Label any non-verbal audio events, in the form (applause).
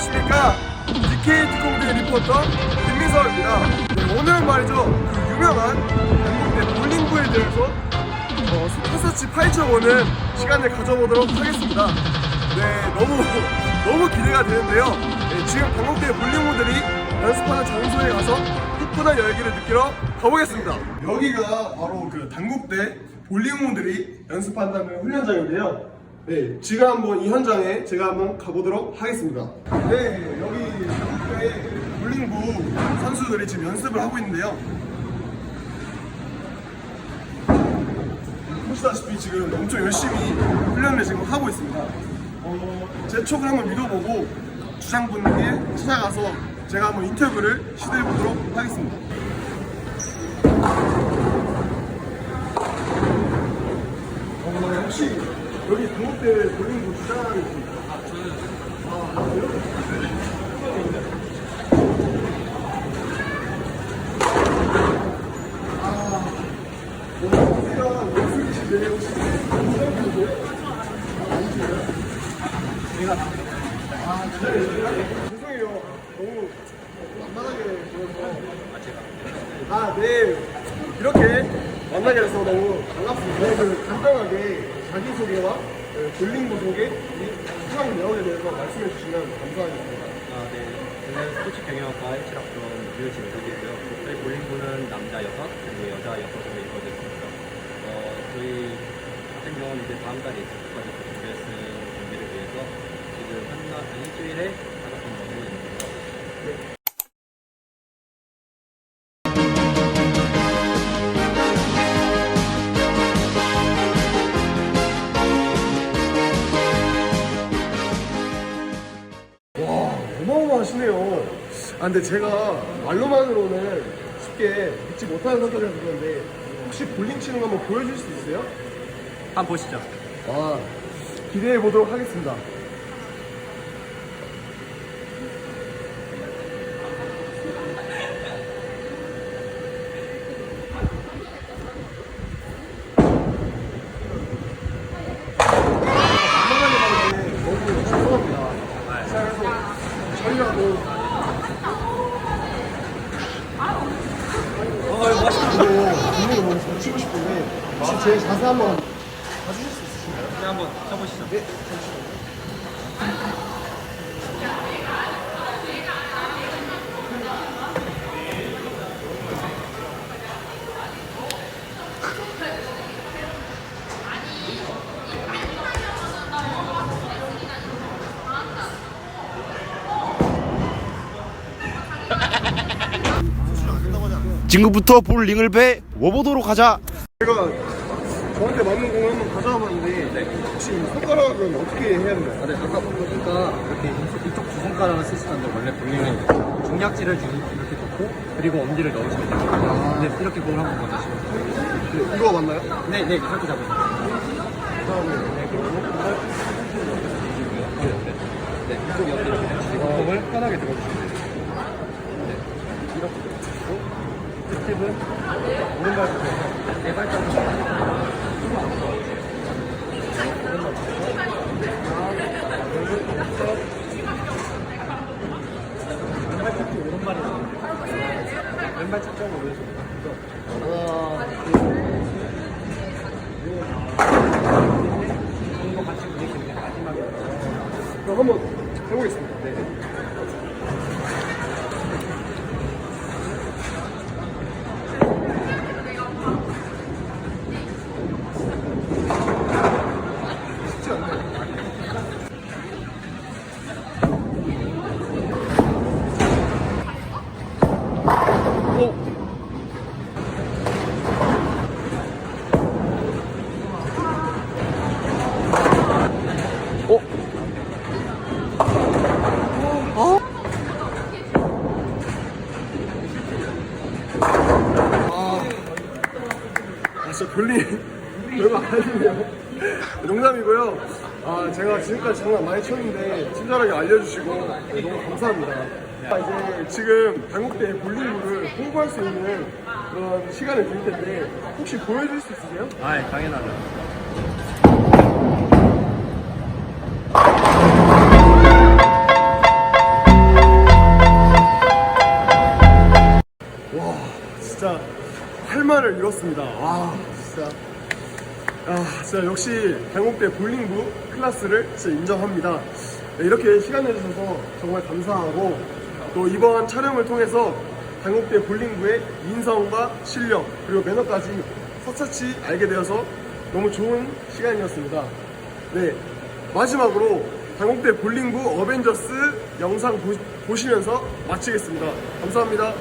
안녕하십니까. 특공대 리포터 김민서입니다. 네, 오늘은 말이죠. 그 유명한 한국대 볼링부에 대해서 어, 스포서치 파헤쳐보는 시간을 가져보도록 하겠습니다. 네 너무 (laughs) 너무 기대가 되는데요. 네, 지금 강국대 볼링부들이 연습하는 장소에 가서 후끈한 열기를 느끼러 가보겠습니다. 여기가 바로 그 단국대 볼링부들이 연습한다는 훈련장인데요 네, 지금 한번 이 현장에 제가 한번 가보도록 하겠습니다. 네, 여기 한국대 볼링부 선수들이 지금 연습을 하고 있는데요. 보시다시피 지금 엄청 열심히 훈련을 지금 하고 있습니다. 어, 제 촉을 한번 믿어보고 주장분께 찾아가서 제가 한번 인터뷰를 시도해 보도록 하겠습니다. 어, 혹시 여기 동국대 볼링부 주장하는 분 죄송해요. 너무 만만하게 보여서. 아, 네. 이렇게 만나게 돼서 너무 반갑습니다. 네, 그 간단하게 자기소개와 소개, 이 수강 내용에 대해서 말씀해 주시면 감사하겠습니다. 아, 네. 저는 스포츠 경영학과 17학번 유진석이고요. 저희 볼링부는 남자 6, 그리고 여자 6으로 이루어져 있습니다. 어, 저희 같은 경우는 이제 다음 달에 있을까지 준비했을 준비를 위해서 지금 한, 날, 한 일주일에 다 하시네요. 아, 근데 제가 말로만으로는 쉽게 믿지 못하는 성격이라서 그런데 혹시 볼링 치는 거 한번 보여줄 수 있어요? 한번 보시죠. 아, 기대해 보도록 하겠습니다. 너무 죄송합니다. 그래서 저희가 뭐 어, 멋있다. 분명히 너무 잘 치고 싶은데 혹시 제 자세 한번 봐주실 수 있으신가요? 네, 한번 쳐보시죠. 네. 지금부터 볼링을 배 워보도록 하자. 제가 저한테 맞는 공을 한번 가져와 봤는데 혹시 손가락은 어떻게 해야 되나요? 아, 네, 아까 보니까 이렇게 이쪽 두 손가락을 쓰시는데 원래 볼링은 중약지를 주- 이렇게 놓고 그리고 엄지를 넣으시면 됩니다. 네, 이렇게 공을 한번 던지시면 돼요. 네, 이거 맞나요? 네, 네, 이렇게 잡으세요. 네, 이쪽 옆에 이렇게 주시고 공을 편하게 들어주시면 돼요. 네, 이렇게 들어주시고 스텝은 오른발부터 네 발자국 왼발 오른손. 하나, 둘, 이거 같이 부딪히면 돼요. 마지막에. 한번 해보겠습니다. 네. 오! 어? 아, 진짜 별일 별거 아니네요. (laughs) 농담이고요. 아, 제가 지금까지 장난 많이 쳤는데 친절하게 알려주시고 네, 너무 감사합니다. 이제 지금 당국대 볼링부를 홍보할 수 있는 그런 시간을 드릴 텐데 혹시 보여줄 수 있으세요? 아, 예, 당연하죠. 와, 진짜 할 말을 잃었습니다. 와, 진짜. 아, 진짜 역시 당국대 볼링부 클래스를 진짜 인정합니다. 네, 이렇게 시간 내주셔서 정말 감사하고 또 이번 촬영을 통해서 당국대 볼링부의 인성과 실력 그리고 매너까지 석차치 알게 되어서 너무 좋은 시간이었습니다. 네, 마지막으로 당국대 볼링부 어벤져스 영상 보, 보시면서 마치겠습니다. 감사합니다.